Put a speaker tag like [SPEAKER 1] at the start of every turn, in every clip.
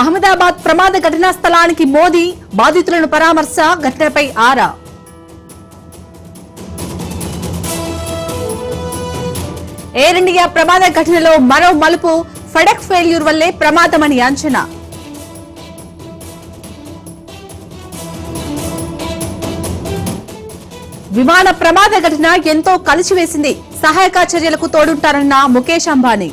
[SPEAKER 1] అహ్మదాబాద్ ప్రమాద ఘటనా స్థలానికి మోదీ బాధితులను పరామర్శ ఘటనపై ఆరా. ఎయిర్ ఇండియా ప్రమాద ఘటనలో మరో మలుపు ఫడక్ ఫెయిల్యూర్ వల్లే ప్రమాదమని అంచనా. విమాన ప్రమాద ఘటన ఎంతో కలిసివేసింది. సహాయక చర్యలకు తోడుంటారన్న ముఖేష్ అంబానీ.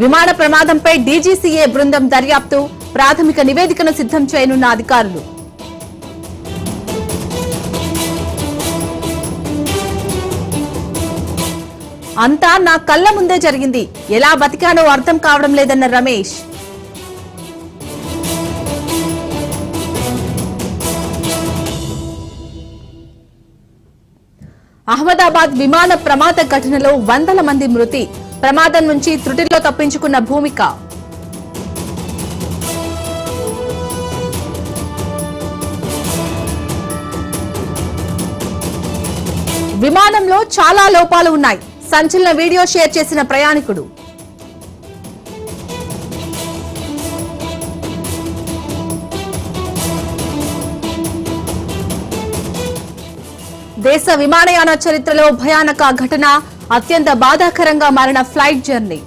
[SPEAKER 1] విమాన ప్రమాదంపై డీజీసీఏ బృందం దర్యాప్తు ప్రాథమిక నివేదికను సిద్ధం చేయనున్న అధికారులు. అంతా నా కళ్ళ ముందే జరిగింది. ఎలా బతికానో అర్థం కావడం లేదన్న రమేష్. అహ్మదాబాద్ విమాన ప్రమాద ఘటనలో వందల మంది మృతి. ప్రమాదం నుంచి త్రుటిలో తప్పించుకున్న భూమిక. విమానంలో చాలా లోపాలు ఉన్నాయి. సంచలన వీడియో షేర్ చేసిన ప్రయాణికుడు. దేశ విమానయాన చరిత్రలో భయానక ఘటన అత్యంత బాధాకరంగా మారిన ఫ్లైట్ జర్నీ.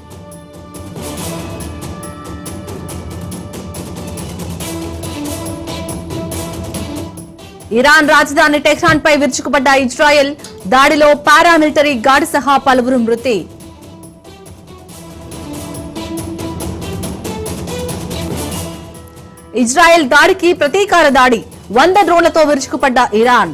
[SPEAKER 1] ఇరాన్ రాజధాని టెహ్రాన్ పై విరుచుకుపడ్డ ఇజ్రాయెల్ దాడిలో పారామిలిటరీ గార్డ్ సహా పలువురు మృతి. ఇజ్రాయెల్ దాడికి ప్రతీకార దాడి వంద డ్రోన్లతో విరుచుకుపడ్డ ఇరాన్.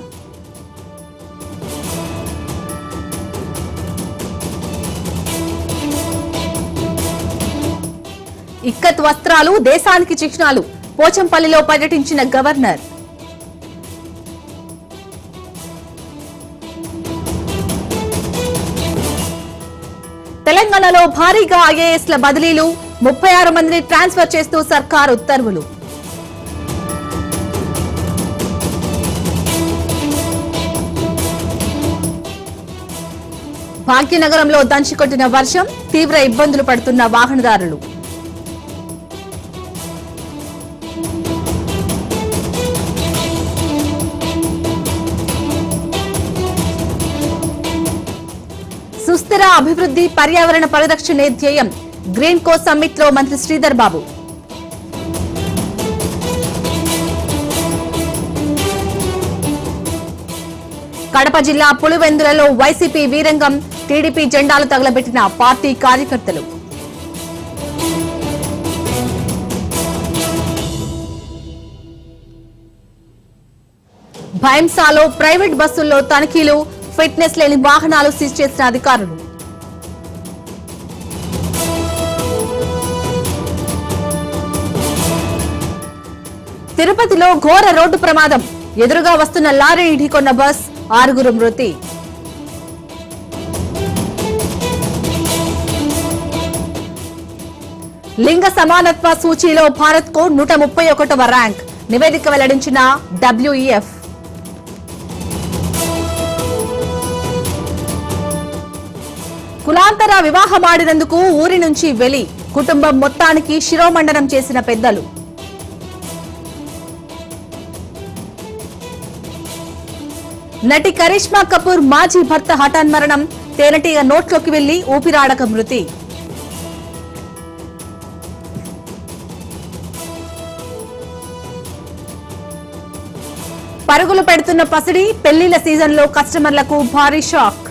[SPEAKER 1] ఇక్కత్ వస్త్రాలు దేశానికి చిహ్నాలు. పోచంపల్లిలో పర్యటించిన గవర్నర్. తెలంగాణలో భారీగా ఐఏఎస్ల బదిలీలు. ముప్పై ఆరు మందిని ట్రాన్స్ఫర్ చేస్తూ సర్కార్ ఉత్తర్వులు. భాగ్యనగరంలో దంచికొట్టిన వర్షం తీవ్ర ఇబ్బందులు పడుతున్న వాహనదారులు. సుస్థిర అభివృద్ధి పర్యావరణ పరిరక్షణే ధ్యేయం గ్రీన్ కో సమ్మిట్లో మంత్రి శ్రీధర్ బాబు. కడప జిల్లా పులివెందులలో వైసీపీ వీరంగం టీడీపీ జెండాలు తగలబెట్టిన పార్టీ కార్యకర్తలు. భయంసాలో ప్రైవేట్ బస్సుల్లో తనిఖీలు ఫిట్నెస్ లేని వాహనాలు సీజ్ చేసిన అధికారులు. తిరుపతిలో ఘోర రోడ్డు ప్రమాదం. ఎదురుగా వస్తున్న లారీ ఢీకొన్న బస్ ఆరుగురు మృతి. లింగ సమానత్వ సూచీలో భారత్కు నూట ముప్పై ఒకటవ ర్యాంక్. నివేదిక వెల్లడించిన డబ్ల్యూఈఎఫ్ కులాంతర వివాహమాడినందుకు ఊరి నుంచి వెలి కుటుంబం మొత్తానికి శిరోమండనం చేసిన పెద్దలు. నటి కరిష్మా కపూర్ మాజీ భర్త హఠాన్మరణం తేనెటీగ నోట్లోకి వెళ్ళి ఊపిరాడక మృతి. పరుగులు పెడుతున్న పసిడి పెళ్ళిళ్ళ సీజన్లో కస్టమర్లకు భారీ షాక్.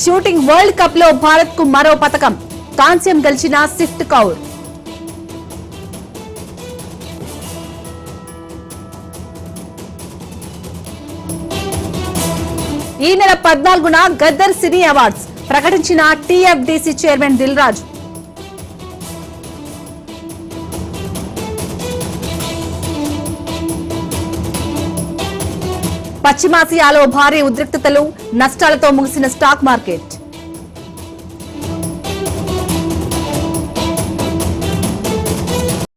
[SPEAKER 1] షూటింగ్ వరల్డ్ కప్లో భారత్కు మరో పథకం. కాంస్యం గెలిచిన సిఫ్ట్ కౌర్. ఈ నెల పద్నాలుగున గద్దర్ సినీ అవార్డ్స్. ప్రకటించిన టీఎఫ్డీసీ చైర్మన్ దిల్ పశ్చిమాసియాలో భారీ ఉద్రిక్తతలు నష్టాలతో ముగిసిన స్టాక్ మార్కెట్.